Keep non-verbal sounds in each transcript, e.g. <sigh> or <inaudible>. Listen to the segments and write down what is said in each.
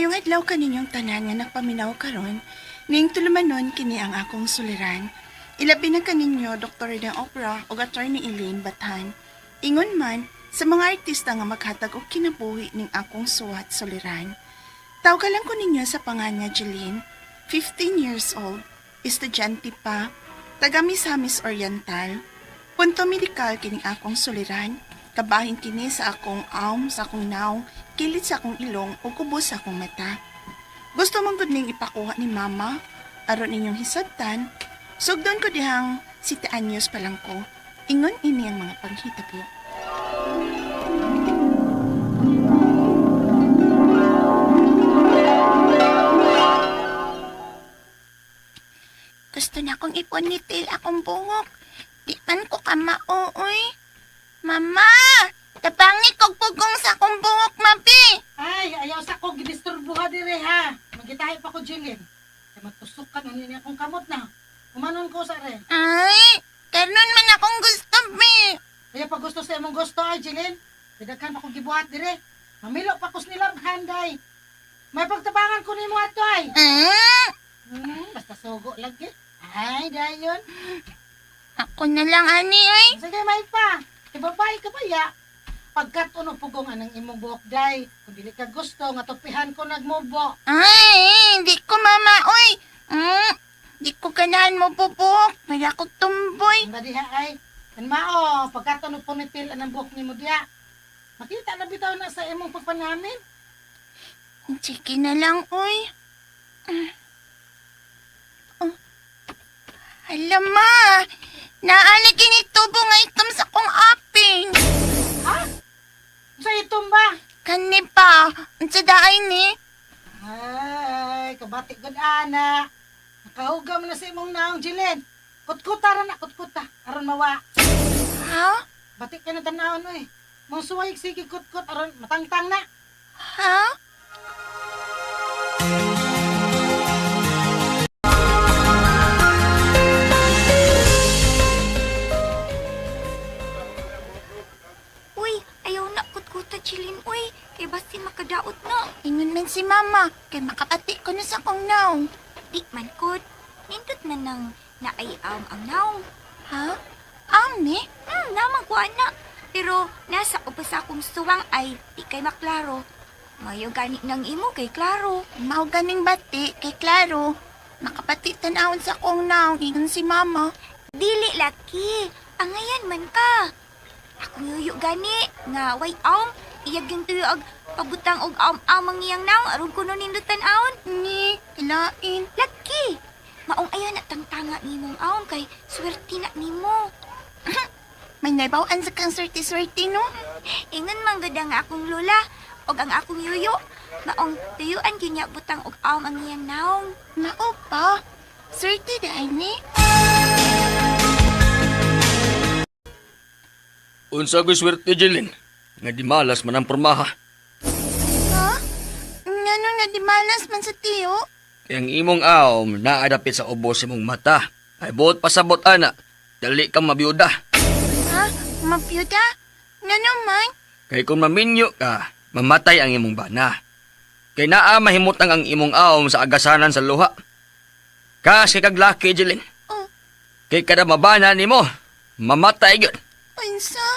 Mayong adlaw kaninyong tanan nga nagpaminaw karon, ning tulumanon kini ang akong suliran. Ilabi na kaninyo Dr. ng Opera o Attorney Elaine Batan. Ingon man sa mga artista nga maghatag og kinabuhi ning akong suwat suliran. Tawgalan ko ninyo sa pangan nga Jeline, 15 years old, estudyante pa, taga Misamis Oriental. Punto medikal kining akong suliran, kabahin kini sa akong arm, sa akong naw, kilit sa akong ilong o kubos sa akong mata. Gusto mong gud ning ipakuha ni mama, aron inyong hisabtan, sugdon ko dihang siti anyos pa lang ko. Ingon ini ang mga panghitabo. Gusto na akong iponitil akong buhok. Di man ko ka maooy. Mama! Tabangi kog pugong sa akong buhok, mabi! Ay, ayaw sa ko gidisturbo ka dire ha. Magitahi pa ko Jilin. Kaya matusok ka na niya akong kamot na. Umanon ko sa rin. Ay! Kanon man akong gusto, bi! Kaya pag gusto sa imong gusto ay Jilin. Pidaghan ako gibuhat dire. Mamilo pa ko nila handay. May pagtabangan ko nimo ato ay. Ah! Hmm, basta sugo lagi. Ay, dayon. Ako na lang, ani, ay. Sige, may pa. Ibabay ka ba ya? Pagkat uno pugong anang imong buhok day. Kung dili ka gusto, nga tupihan ko nagmubo. Ay, di ko mama, oy. Mm, di ko ganahan mo bubuhok. May ako tumboy. Ang diha ay, kan mao, pagkat uno punitil anang buhok nimo diha. Makita na bitaw na sa imong pagpanamin. Sige na lang, oy. Mm. Oh. Alam ma, naanay kinitubo nga itom sa kong aping. Ha? Sa itom ba? Kani pa, ang daay ni. Ay, kabati gud ana. Nakahugam na sa imong naong Jilin. Kutkuta ra na, kutkuta. Aron mawa. Ha? Batik ka na tanawon oy. Mong suway sige kutkut aron matangtang na. Ha? Ingon man si mama, kay makapati ko na sa kong naong. Di man kod. Nindot na nang naayam ang naong. Ha? Ami? Hmm, namang na. Pero nasa upa sa akong suwang ay di kay maklaro. Mayo gani ng imo kay klaro. Mao ganing bati, kay klaro. Makapati tanawon sa kong naong, ingon si mama. Dili laki. Angayan man ka. Ako yuyo gani nga way aom iyag yung tuyo ag pabutang og aom amang iyang naong aron kuno nindutan aon. Ni, kilain. Laki! Maong ayaw na tangtanga nimong aon kay swerte na nimo. <clears throat> May naibawaan sa kang swerte-swerte, no? <clears throat> Ingon man gud ang akong lola og ang akong yuyo. Maong tuyuan gyud niya butang og aom ang iyang naong. Mao pa. Swerte dahil ni. Unsa ko swerte, Jilin? Nga di malas man ang pormaha. Nga di malas man sa tiyo? Kaya ang imong aom naadapit sa ubos imong mata. Ay buot pasabot ana. Dali kang mabiyuda. Ha? Mapyuda? Ngano man? Kay kung maminyo ka, mamatay ang imong bana. Kay naa mahimutang ang imong aom sa agasanan sa luha. Kasi kag laki, Jilin. Oh, Kay kada mabana nimo, mamatay gyud. unsa?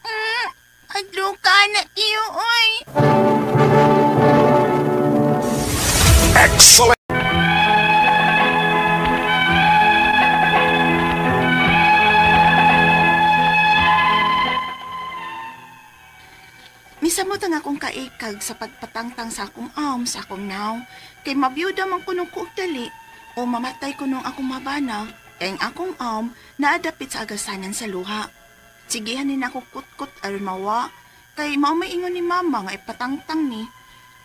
Mm, adlo ka na tiyo, oy. Misamot ang akong kaikag sa pagpatangtang sa akong am sa akong naw. Kay mabiyuda man kunong ko og dali o mamatay kunong akong mabana. Kay ang akong am naadapit sa agasanan sa luha. Sigihan ni ako kutkot aron mawa. Kay mao may ingon ni mama nga ipatangtang ni.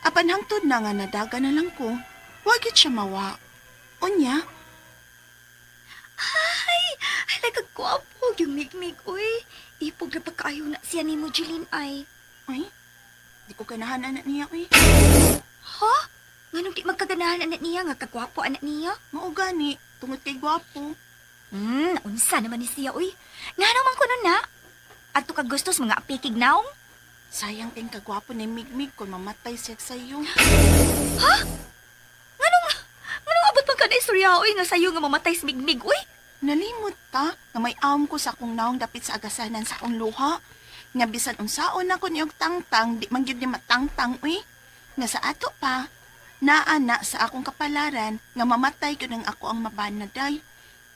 Apan hangtod na nga nadaga na lang ko. Wagit siya mawa. Unya, Ay, halaga gwapo yung migmig, uy. Ipog na pagkaayo na siya ni mo, Jeline, ay. ay, di ko ganahan anak niya, uy. Ha? Nganong di magkaganahan anak niya nga kagwapo anak niya? Mao gani, tungod kay gwapo. Hmm, unsa naman ni siya, uy. Nga naman ko nun na. At to kag gustos mga apikig naong? Sayang kayong kagwapo ni Migmig kung mamatay siya sa iyo. Nganong, nganong abot pang kada istorya, oy, nga sayo nga mamatay si Migmig, uy. Nalimot ta nga may awm ko sa akong naong dapit sa agasanan sa akong luha. Nga bisan unsaon ako niyog tangtang, di man gyud ni matangtang uy. Nga sa ato pa, naana sa akong kapalaran nga mamatay ko ng ako ang mabanaday.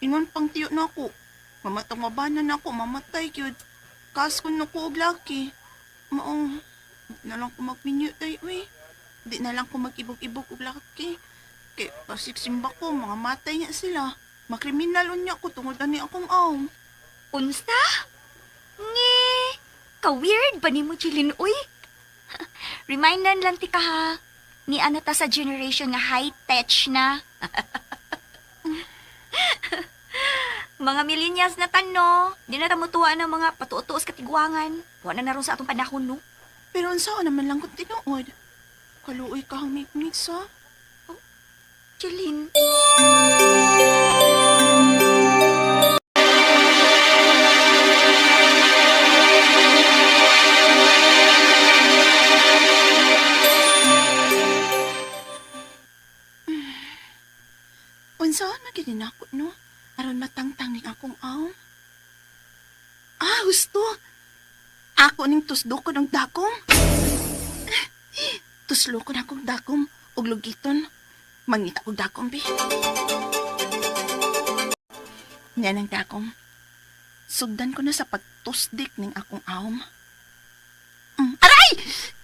Ingon pang tiyo na ako. Mamatang mabanan ako, mamatay gyud. Kas ko na ko og laki. Maong, na lang ko magminyo day uy. Di na lang ko mag-ibog-ibog og laki. Kay pasiksimba ko, mga matay niya sila. Makriminal unya ko tungod ani akong awm. Unsta? Nge, ka-weird ba ni mo, Jilin, uy? <laughs> Remindan lang ti ka ha. Ni ano ta sa generation nga high-tech na. <laughs> mga millennials na tano, di na tamutuwa ng mga patutuos katigwangan. Wala na naroon sa atong panahon, no? Pero unsa naman lang ko tinuod. Kaluoy ka ang mikmik sa. Jilin. <sighs> Unsaon magiging ako, no? Aron matangtang ning akong awm. Ah, gusto. Ning tusdo ko ng dakom. <sighs> Tuslo ko na akong dakom ug lugiton. Mangita ko dakom, bi. Yan ang dakom. Sugdan ko na sa pagtusdik ning akong awm. Mm, aray!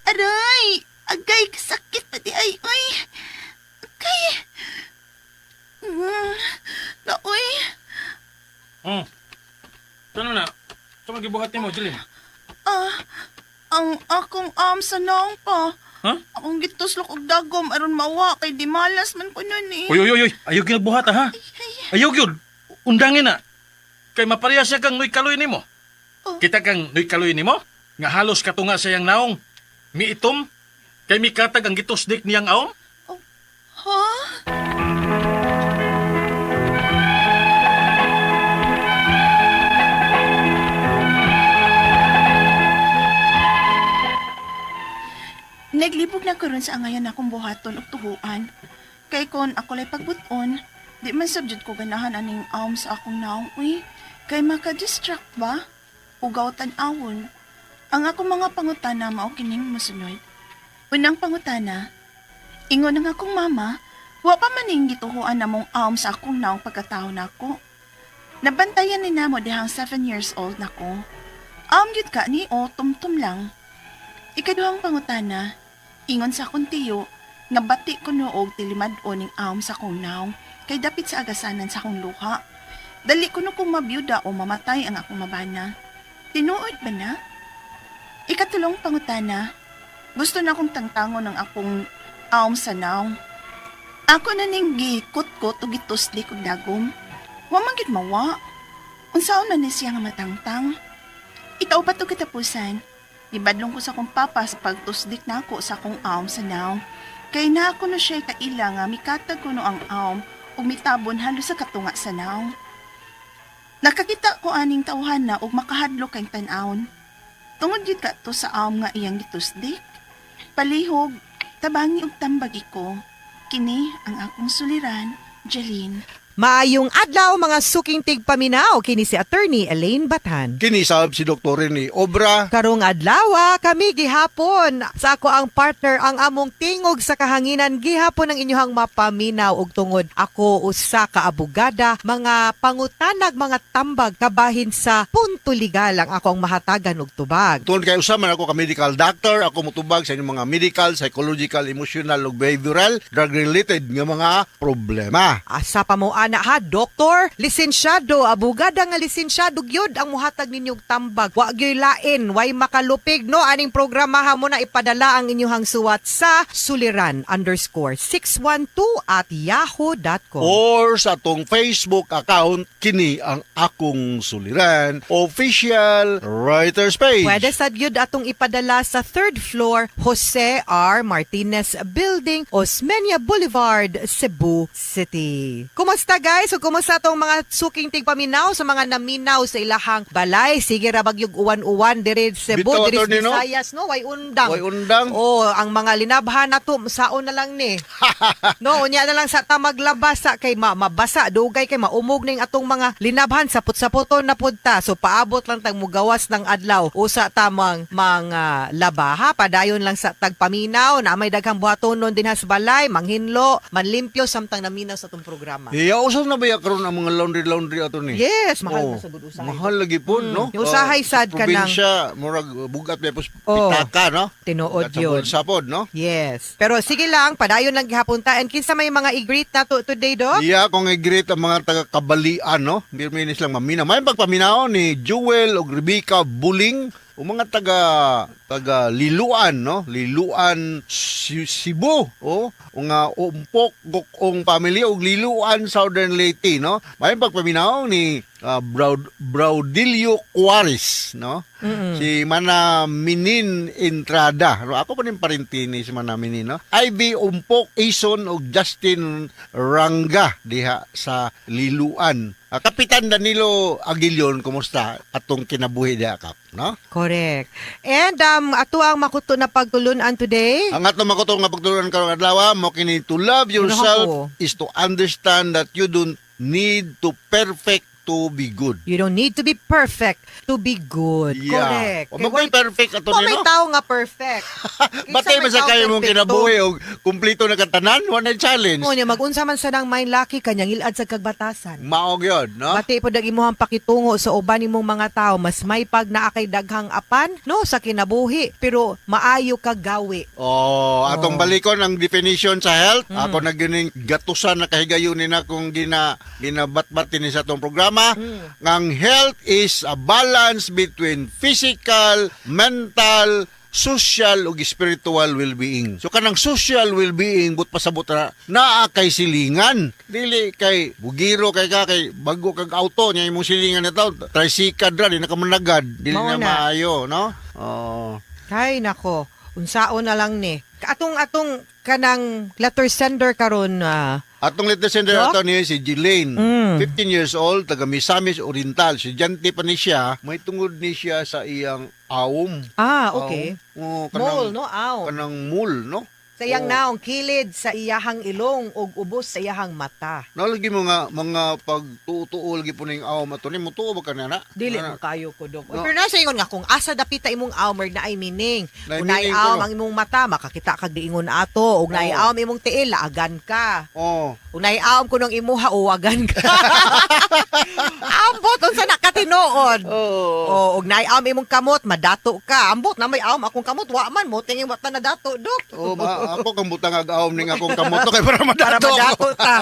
Aray! Agay, sakit pa di ay, ay! Agay! Mm, Naoy! Oh. Ano na? Ito magibuhat mo, Jilin. Ah, ang akong am sa naong pa. Ha? Akong gituslok og dagom aron mawa kay di malas man ko nun eh. Uy, uy, uy, uy. Ayaw gyud buhat ha. Ayaw gyud. Undangin na. Kay mapareha siya kang nuy kaloy nimo. Oh. Kita kang nuy kaloy nimo nga halos katunga sa iyang naong. Miitom kay mikatag ang gitusdik niyang aom. Ha? Naglibog na karon sa angayan akong buhaton ug tuhuan. Kay kon ako lay pagbuton, di man subject ko ganahan aning awm sa akong naong uy. Kay maka-distract ba? Ugaw tan-awon. Ang akong mga pangutana mao kining mosunod. Unang pangutana, ingon ng akong mama, wa pa maning gituhuan na mong awm sa akong naong pagkatao nako. Nabantayan ni namo dihang 7 years old nako. Awm gyud ka ni o tumtum lang. Ikaduhang pangutana, ingon sa akong tiyo, nga bati ko noog tilimad o ning awm sa akong naong kay dapit sa agasanan sa akong luha. Dali ko no kung mabiyuda o mamatay ang akong mabana. Tinuod ba na? Ikatulong pangutana, gusto na akong tangtangon ng akong awm sa naong. Ako na ning gikot ko to gitusdi kog dagom. Wa man gid mawa. Unsaon man ni siya nga matangtang? Ikaw pa to katapusan. Gibadlong ko sa akong papa sa pagtusdik na ako sa akong awm sa naong. Kay na ako na siya kaila nga mikatag ko no ang awm ug mitabon halos sa katunga sa naong. Nakakita ko aning tawhana ug makahadlok kay tan-awon. Tungod gyud ka to sa awm nga iyang gitusdik. Palihog, tabangi ug tambagi ko. Kini ang akong suliran, Jeline. Maayong adlaw mga suking tigpaminaw kini si attorney Elaine Batan. Kinisab si Dr. ni Obra. Karong adlaw kami gihapon sa ako ang partner ang among tingog sa kahanginan gihapon ang inyong mapaminaw og tungod ako usa ka abogada mga pangutanag mga tambag kabahin sa punto legal ang akong mahatagan og tubag. Tuon kay usaman ako ka medical doctor, ako mutubag sa inyong mga medical, psychological, emotional ug behavioral drug related nga mga problema. Asa pa mo ana ha, doktor, lisensyado, abogada nga lisensyado gyud ang muhatag ninyong tambag. Wa gyoy lain, way makalupig no aning programaha mo na ipadala ang inyong suwat sa suliran underscore 612 at yahoo.com. Or sa atong Facebook account, kini ang akong suliran, official writer's page. Pwede sa gyud atong ipadala sa third floor Jose R. Martinez Building, Osmeña Boulevard, Cebu City. Kumusta guys, so kumusta tong mga suking tigpaminaw sa mga naminaw sa ilahang balay? Sige ra bagyog uwan-uwan diri Cebu, Bitaw, diri sa attorney, no? Visayas, no? Way undang. Way undang. Oh, ang mga linabhan na to, saon na lang ni. <laughs> no, unya na lang sa tamaglabas sa kay ma mabasa, dugay kay maumog ning atong mga linabhan sapot-sapoton na punta. So paabot lang tag mugawas ng adlaw usa tamang mga labaha padayon lang sa tagpaminaw na may daghang buhatonon din sa balay, manghinlo, manlimpyo samtang naminaw sa tong programa. Iya, usaw na ba ya karon ang mga laundry-laundry ato ni? Yes, mahal Oh, na sa usahay. Mahal lagi po, Mm. no? Yung usahay Ah, sad ka ng- Probinsya, murag bugat may pus Oh. pitaka, no? Tinuod At sa yun. no? Yes. Pero sige lang, padayon lang gihapon ta. And kinsa may mga i-greet na to today, Doc? Iya, kung i-greet ang mga taga-kabalian, no? Birminis lang mamina. May pagpaminaw ni Jewel o Rebecca Buling o mga taga taga Liluan, no? Liluan Cebu, o o nga umpok gokong family og Liluan Southern Leyte, no? May pagpaminaw ni uh, Braud Braudilio Juarez, no? Si Mana Minin Entrada. No, ako pa rin parinti ni si Mana Minin, no? IB Umpok Ison ug Justin Ranga diha sa Liluan. Ah, Kapitan Danilo Aguilion, kumusta atong kinabuhi diha kap, no? Correct. And um, ato ang makuto na pagtulunan today. Ang ato makutong nga pagtulunan karong adlaw mo kini to love Ano yourself ako? is to understand that you don't need to perfect to be good. You don't need to be perfect to be good. Correct. O Kay magpay why- perfect ato Kung ni may no? tao nga perfect. <laughs> Batay man sa kayo mong kinabuhi og kumplito na katanan, one challenge. Mo niya magunsa man sa nang main laki kanyang ilad sa kagbatasan. Maog yun, no? Pati po dag imuhang pakitungo sa uban nimong mga tao mas may pag naa kay daghang apan no sa kinabuhi pero maayo ka gawi. Oh, atong Oh. balikon ang definition sa health. Ako na gining gatusan na kahigayon ni na kung gina ginabatbat ni sa atong programa. Ngang health is a balance between physical, mental, social ug spiritual well-being. So kanang social well-being but pasabot na naa kay silingan. Dili kay bugiro kay ka kay bago kag auto nya imong silingan na taon. Tricycle ra di na ka managad. Dili na maayo, no? Oh. Hay nako, unsaon na lang ni. Atong atong kanang letter sender karon ah, Atong latest sender Doc? ato ni si Jelaine, Mm. 15 years old, taga Misamis Oriental. Si Jante pa ni siya, may tungod ni siya sa iyang awom. ah okay. Oh, Mole no aw. Kanang mul, no? Sa iyang Oo. naong kilid sa iyahang ilong ug ubos sa iyahang mata. Nalagi mo nga mga pagtutuo lagi po ning awom ato ni mutuo ba kanana? Dili mo kayo ko dok. No. Pero nasa ingon nga kung asa dapita imong awmer na ay mining. Na ay Kung naay mining awm ang imong mata makakita kag diingon ato ug naay Oo. awm imong tiil laagan ka. Oh. Kung naay awm kunong imuha uwagan ka. <laughs> Ambot unsa nakatinuod. Oh. Oh, ug naay awm imong kamot madato ka. Ambot na may awm akong kamot wa man mo tingin wata na dato dok. Oh, ma- ako kang butang ag awom ning akong kamoto kay para para madato. ako. madato ta.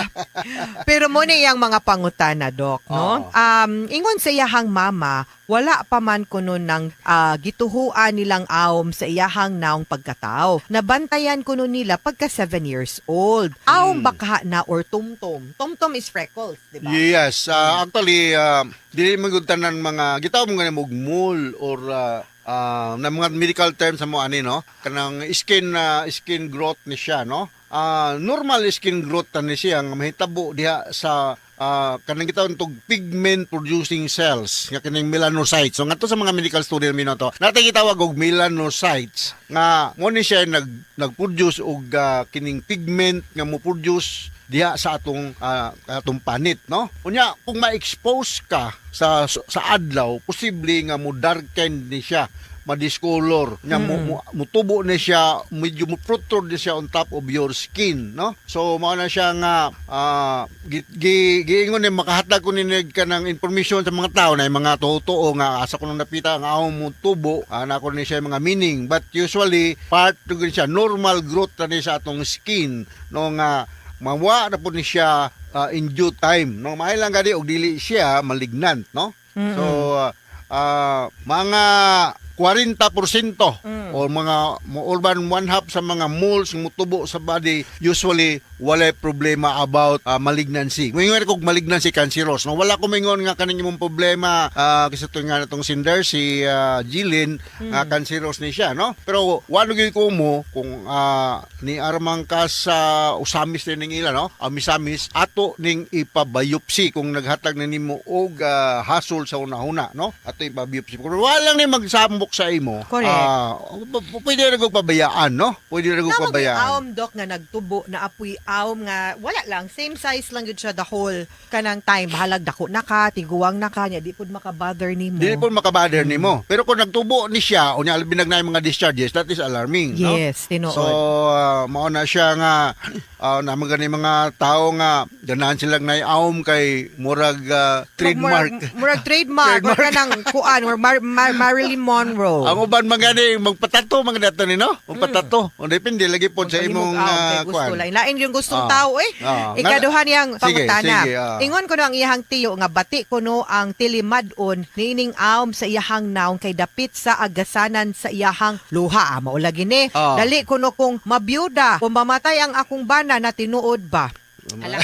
Pero mo ni yang mga pangutana, Dok, no? Oo. Um, ingon sa iyahang mama, wala pa man kuno ng ah, gituhuan nilang awom sa iyahang naong pagkatao. Nabantayan kuno nila pagka 7 years old. Awom baka na or tumtum. Tumtum is freckles, di ba? Yes, uh, actually uh, dili magutanan mga gitaw mo nga og mole or uh, uh, na mga medical terms sa mo ani no kanang skin uh, skin growth ni siya no. Ah, normal skin growth ni siya nga mahitabo diha sa ah, kanang gitawag tog pigment producing cells nga kining melanocytes. So ngadto sa mga medical student mi to. Natay gitawag og melanocytes nga mo ni siya nag nag-produce og ah, kining pigment nga mo produce diha sa atong ah, atong panit no unya kung ma-expose ka sa sa adlaw posible nga mo darken ni siya ma-discolor. Nya mo, mutubo ni siya medyo mo protrude ni siya on top of your skin no? So mao na siya nga gi, gi, giingon ni makahatag ko ni ka ng information sa mga tao na yung mga totoo nga asa ko nung napita nga ako mo tubo ana ko ni siya mga meaning. But usually part to siya normal growth na ni sa atong skin no? Nga mawa na po ni siya uh, in due time no? Lang gadi og dili siya malignant no? So uh, uh, mga 40% o mga urban one half sa mga nga mutubo sa body usually walay problema about ah, malignancy. Mingon kog malignancy cancerous. No wala ko mingon nga kaning imong problema ah, kasi to nga natong sinder si ah, Jilin nga cancerous ni siya, no? Pero wano gyud ko mo kung ah, ni armang ka sa usamis din ning ila, no? Amisamis ato ning ipabiopsy kung naghatag na nimo og ah, hasol sa una-una, no? Ato ipabiopsy. Kung wala ni magsambok sa imo, Correct. p- pwede ra pabayaan, no? Pwede ra pabayaan. aom dok nga nagtubo na apoy aom nga wala lang same size lang yun siya the whole kanang time bahalag dako na ka tiguwang na ka nya di pud makabother nimo. Dili po makabader nimo. Pero kung nagtubo ni siya o niya binag na yung mga discharges, that is alarming, no? Yes, tinuod. So, uh, mao na siya nga uh, na mga mga tao nga ganahan silang naiawom kay murag uh, trademark. Murag, murag trademark, or <laughs> kanang kuan or Mar- Mar- Marilyn Monroe. Ang uban magani magpatato mga dato ni no? Magpatato. O depende lagi po sa imong uh, kuan. Lain yung gustong Ah. tao eh. Ah. Ikaduha niyang Sige, pangutana. sige, ah. Ingon ko no ang iyahang tiyo nga bati ko no ang tilimadon nining aom sa iyahang naong kay dapit sa agasanan sa iyahang luha. Ah, maulagi ni. Ah. Dali ko no kung mabiyuda, kung mamatay ang akong bana na tinuod ba. Ala.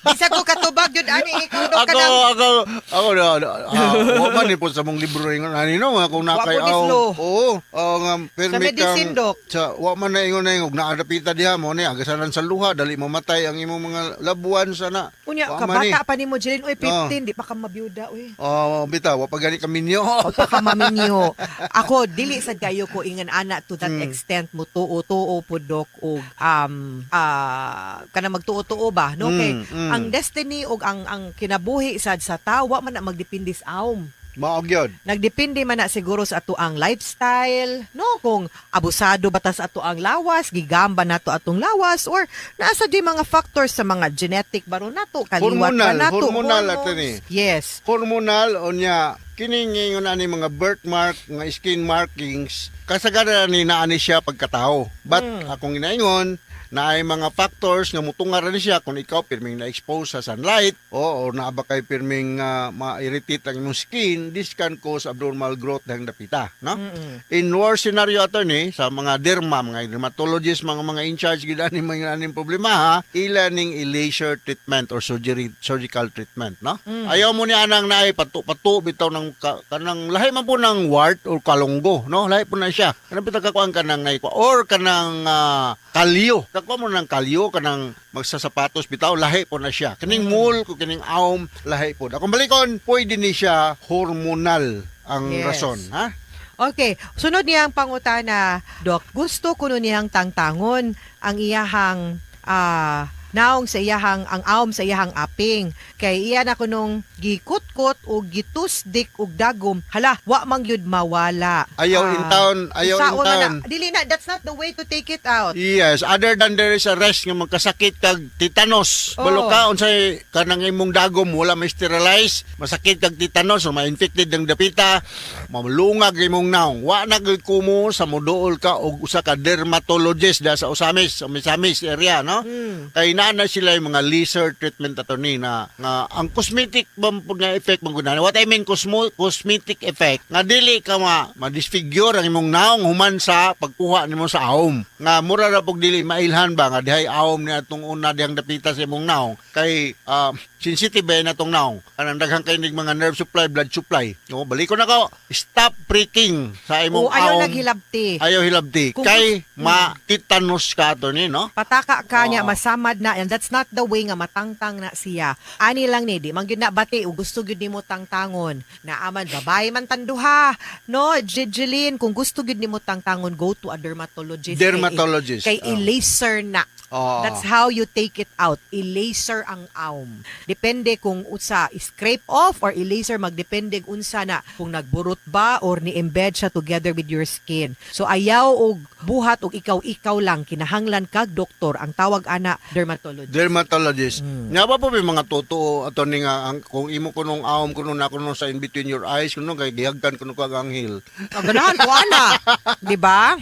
Bisa ko katubag yun ani ikaw do Ako, ka nang ako, ako, na, uh, wa man ni po sa mong libro yung ani no, nga kung Wa nakay po dislo. Oo, oo nga, pero Sa may medicine, Dok. Sa, wa man na ingon na yung naadapita diha mo ni, agasanan sa luha, dali mamatay ang imong mga labuan sana. Unya, Wa man ni. kabata pa ni mo, Jilin. Uy, 15, di pa ka mabiyuda, uy. Oh, bitaw, wa pa gani kami niyo. pagkamaminyo. <laughs> Ako dili sad kayo ko ingan ana to that Mm. extent mo tuo-tuo po dok og um ah kana magtuo-tuo ba no Mm, kay mm. Ang destiny og ang ang kinabuhi sad sa tawa man na magdepende sa awm. Maog yun. Nagdepende man na siguro sa ato ang lifestyle, no? Kung abusado ba ta sa ato ang lawas, gigamba nato atong lawas, or nasa di mga factors sa mga genetic baro nato, kaliwat Hormonal, nato. hormonal ni. Yes. Hormonal o niya, kining ingon ani mga birthmark, mga skin markings, kasagara ni naani siya pagkatao. But Mm. akong ginaingon, na ay mga factors nga mutunga rin siya kung ikaw pirming na-expose sa sunlight o, o naaba kay pirming uh, ma-irritate ang imong skin, this can cause abnormal growth ng dapita. No? Mm-mm. In worst scenario attorney, sa mga derma, mga dermatologists, mga mga in charge gid ani mga aning problema ha, ila ning laser treatment or surgery surgical treatment, no? Ayaw mo ni anang naay patu patu bitaw ng ka, kanang lahi man po ng wart or kalunggo, no? Lahi po na siya. Kanang bitaw kakuan kanang naay or kanang ah, kalyo. Kakuan mo ng kalyo kanang magsasapatos bitaw lahi po na siya. Kining mul ko kining aom lahi po. Akong balikon, pwede ni siya hormonal ang Yes. rason, ha? Okay, sunod niyang pangutana, Doc. Gusto ko nun niyang tangtangon ang iyahang ah, naong sa iyahang ang awm sa iyahang aping. Kay iya na ko nung gikutkot o gitusdik og dagom. Hala, wa man gyud mawala. Ayaw Ah, in town, ayaw in town. na- dili na, that's not the way to take it out. Yes, other than there is a risk nga magkasakit kag tetanus. Oo. Balo ka unsay kanang imong dagom wala ma sterilize, masakit kag tetanus o ma-infected ng dapita, mamlungag imong naong. Wa na kumo sa moduol ka og usa ka dermatologist da sa Usamis, sa Misamis area, no? Mm. Kay naa na sila yung mga laser treatment attorney na nga ang cosmetic ba po nga effect mong gunana. What I mean cosmo, cosmetic effect nga dili ka ma ma-disfigure ang imong naong human sa pagkuha nimo sa awom. Nga mura ra pog dili mailhan ba nga dihay awom ni atong una dihang dapita sa imong naong kay ah, sensitive ba na tong naong. Kanang daghang kay nig mga nerve supply, blood supply. No, balik ko na ko. Stop pricking sa imong O ayaw awom. naghilabti. Ayaw hilabti. Kung Kay gusto- ma-tetanus ka to ni, no? pataka ka niya Oo. masamad na and that's not the way nga matangtang na siya ani lang ni di man gyud na bati ug gusto gyud nimo tangtangon na aman babae man tanduha no Jejeline kung gusto gyud nimo tangtangon go to a dermatologist Dermatologist. kay, kay Oh. i-laser na Oo. That's how you take it out. I-laser ang awm. Depende kung unsa scrape off or i-laser magdepende unsa na kung nagburot ba or ni-embed siya together with your skin. So ayaw og buhat og ikaw-ikaw lang kinahanglan kag doktor ang tawag ana dermatologist. dermatologist. Mm. Nga ba po may mga totoo ato ni nga ang, kung imo kunong awom kuno na kuno sa in between your eyes kuno kay gihagkan kuno kag anghel. Ang ganahan ko ana, <laughs> di ba?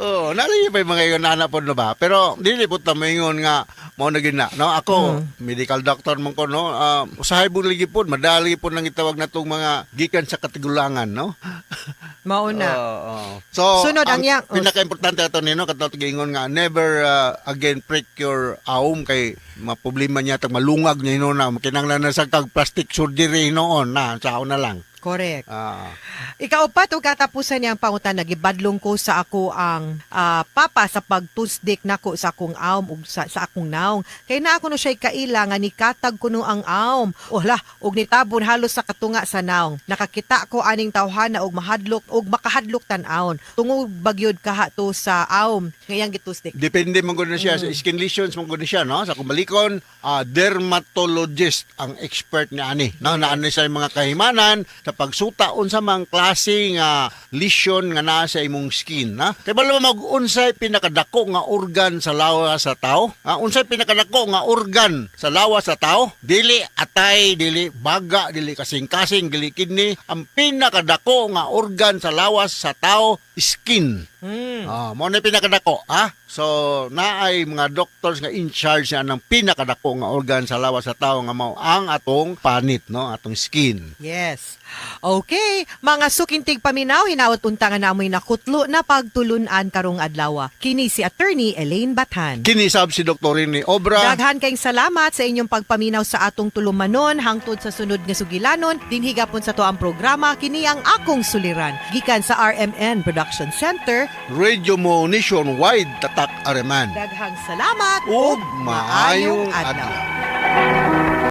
Oh, nalay pa yung mga yon ana po no ba? Pero Pero dili po ta moingon nga mo na gina, no? Ako medical doctor man ko no. Uh, usahay po lagi po madali po nang itawag natong mga gikan sa katigulangan, no? <laughs> Mauna. Oo. So, Sunod ang yang- pinaka-importante ito nino katong gingon nga never uh, again prick your aum kay maproblema niya tag malungag niya no na kinanglan na sa kag plastic surgery noon na sa na lang. Correct. Ah. Ikaw pa to katapusan niyang pangutan nagibadlong ko sa ako ang ah, papa sa pagtusdik nako sa akong aom ug sa, sa akong naong. Kay na ako no siya kaila nga nikatag kuno ang aom. Ola, ug nitabon halos sa katunga sa naong. Nakakita ko aning tawhana og mahadlok og makahadlok tan-aon. Tungod bagyod kaha to sa aom ngayang gitusdik. Depende man gud na siya sa skin lesions man gud na siya no sa kumbalikon ah, dermatologist ang expert ni ani no na ano sa mga kahimanan sa pagsuta unsa mang klase nga lesion nga naa sa imong skin na kay bala mag unsay pinakadako nga organ sa lawas sa tao ah, unsay pinakadako nga organ sa lawas sa tao dili atay dili baga dili kasing-kasing dili kidney. Ang pinakadako nga organ sa lawas sa tao skin Mm. Ah, mo na pinakadako, ah. So, naay mga doctors nga in charge na ng pinakadako nga organ sa lawas sa tao nga mao ang atong panit, no, atong skin. Yes. Okay, mga sukintig paminaw hinaot unta nga namoy nakutlo na pagtulunan karong adlaw. Kini si attorney Elaine Bathan. Kinisab si Dr. ni Obra. Daghan kayong salamat sa inyong pagpaminaw sa atong tulumanon hangtod sa sunod nga sugilanon dinhi gapon sa to ang programa kini ang akong suliran gikan sa RMN Production Center. Radio mo nationwide tatak areman. Daghang salamat Ug maayong adlaw. adlaw.